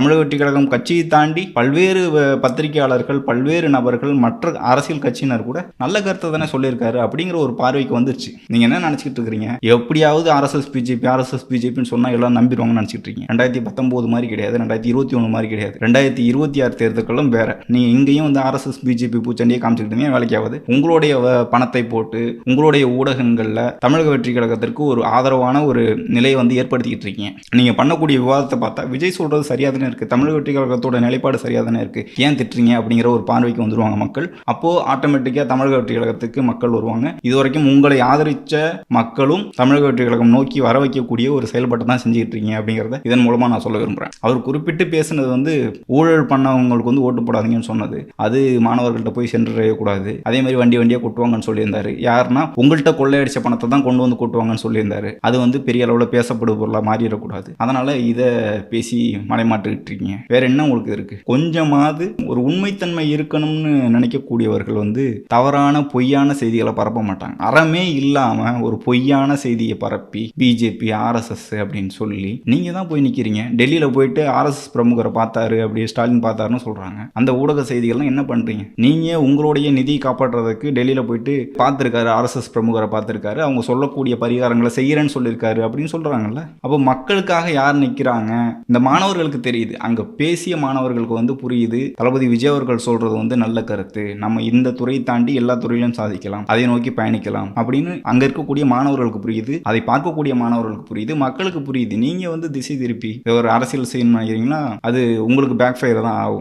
தமிழக வெற்றி கழகம் கட்சியை தாண்டி பல்வேறு பத்திரிகையாளர்கள் பல்வேறு நபர்கள் மற்ற அரசியல் கட்சியினர் கூட நல்ல கருத்தை தானே சொல்லியிருக்காரு அப்படிங்கிற ஒரு பார்வைக்கு வந்துருச்சு. நீங்க என்ன நினைச்சிட்டு இருக்கிறீங்க? எப்படியாவது ஆர்எஸ்எஸ் பிஜேபி ஆர்எஸ்எஸ் பிஜேபின்னு சொன்னா எல்லாம் நம்பிடுவாங்கன்னு நினைச்சிட்டு இருக்கீங்க. ரெண்டாயிரத்தி பத்தொன்பது மாதிரி கிடையாது ரெண்டாயிரத்தி இருபத்தி ஒன்று மாதிரி கிடையாது. ரெண்டாயிரத்தி இருபத்தி ஆறு தேர்தல்களும் வேற. நீங்க இங்கேயும் வந்து ஆர்எஸ்எஸ் பிஜேபி பூச்சண்டியை காமிச்சிக்கிட்டீங்க வேலைக்காவது. உங்களுடைய பணத்தை போட்டு உங்களுடைய ஊடகங்களில் தமிழக வெற்றி கழகத்திற்கு ஒரு ஆதரவான ஒரு நிலையை வந்து ஏற்படுத்திக்கிட்டு இருக்கீங்க. நீங்க பண்ணக்கூடிய விவாதத்தை பார்த்தா விஜய் சொல்றது சரியா தானே இருக்குது தமிழக வெற்றி கழகத்தோட நிலைப்பாடு சரியாக தானே இருக்குது ஏன் திட்டுறீங்க அப்படிங்கிற ஒரு பார்வைக்கு வந்துருவாங்க மக்கள். அப்போது ஆட்டோமேட்டிக்காக தமிழக வெற்றி கழகத்துக்கு மக்கள் வருவாங்க. இது வரைக்கும் உங்களை ஆதரித்த மக்களும் தமிழக வெற்றி கழகம் நோக்கி வர வைக்கக்கூடிய ஒரு செயல்பாட்டை தான் செஞ்சுக்கிட்டு இருக்கீங்க அப்படிங்கிறத இதன் மூலமாக நான் சொல்ல விரும்புகிறேன் அவர் குறிப்பிட்டு பேசினது வந்து ஊழல் பண்ணவங்களுக்கு வந்து ஓட்டு போடாதீங்கன்னு சொன்னது. அது மாணவர்கள்ட்ட போய் சென்றடையக்கூடாது அதே மாதிரி வண்டி வண்டியாக கொட்டுவாங்கன்னு சொல்லியிருந்தாரு. யாருன்னா உங்கள்கிட்ட கொள்ளையடிச்ச பணத்தை தான் கொண்டு வந்து கொட்டுவாங்கன்னு சொல்லியிருந்தாரு. அது வந்து பெரிய அளவில் பேசப்படும் பொருளாக மாறிடக்கூடாது. அதனால் இதை பேசி இருக்கீங்க வேற என்ன உங்களுக்கு இருக்கு? கொஞ்சமாவது ஒரு உண்மைத்தன்மை இருக்கணும்னு நினைக்கக்கூடியவர்கள் வந்து தவறான பொய்யான செய்திகளை பரப்ப மாட்டாங்க. அறமே இல்லாம ஒரு பொய்யான செய்தியை பரப்பி பிஜேபி ஆர்எஸ்எஸ் அப்படின்னு சொல்லி நீங்க தான் போய் நிக்கிறீங்க. டெல்லியில போயிட்டு ஆர்எஸ்எஸ் பிரமுகரை பார்த்தாரு அப்படி ஸ்டாலின் பார்த்தாருன்னு சொல்றாங்க. அந்த ஊடக செய்திகள்லாம் என்ன பண்றீங்க? நீங்க உங்களுடைய நிதி காப்பாற்றுறதுக்கு டெல்லியில போயிட்டு பார்த்துருக்காரு ஆர்எஸ்எஸ் பிரமுகரை பார்த்துருக்காரு அவங்க சொல்லக்கூடிய பரிகாரங்களை செய்யறேன்னு சொல்லியிருக்காரு அப்படின்னு சொல்றாங்கல்ல. அப்போ மக்களுக்காக யார் நிற்கிறாங்க இந்த மாணவர்களுக்கு தெரியுது? அங்கே பேசிய மாணவர்களுக்கு வந்து புரியுது. தளபதி விஜய் அவர்கள் சொல்றது வந்து நல்ல கருத்து. நம்ம இந்த துறையை தாண்டி எல்லா துறையிலும் சாதிக்கலாம். அதை நோக்கி பயணிக்கலாம் அப்படின்னு அங்க இருக்கக்கூடிய மாணவர்களுக்கு புரியுது. அதை பார்க்கக்கூடிய மாணவர்களுக்கு புரியுது. மக்களுக்கு புரியுது. நீங்க வந்து திசை திருப்பி ஒரு அரசியல் செய்யணும் அது உங்களுக்கு பேக் ஃபயர் தான் ஆகும்.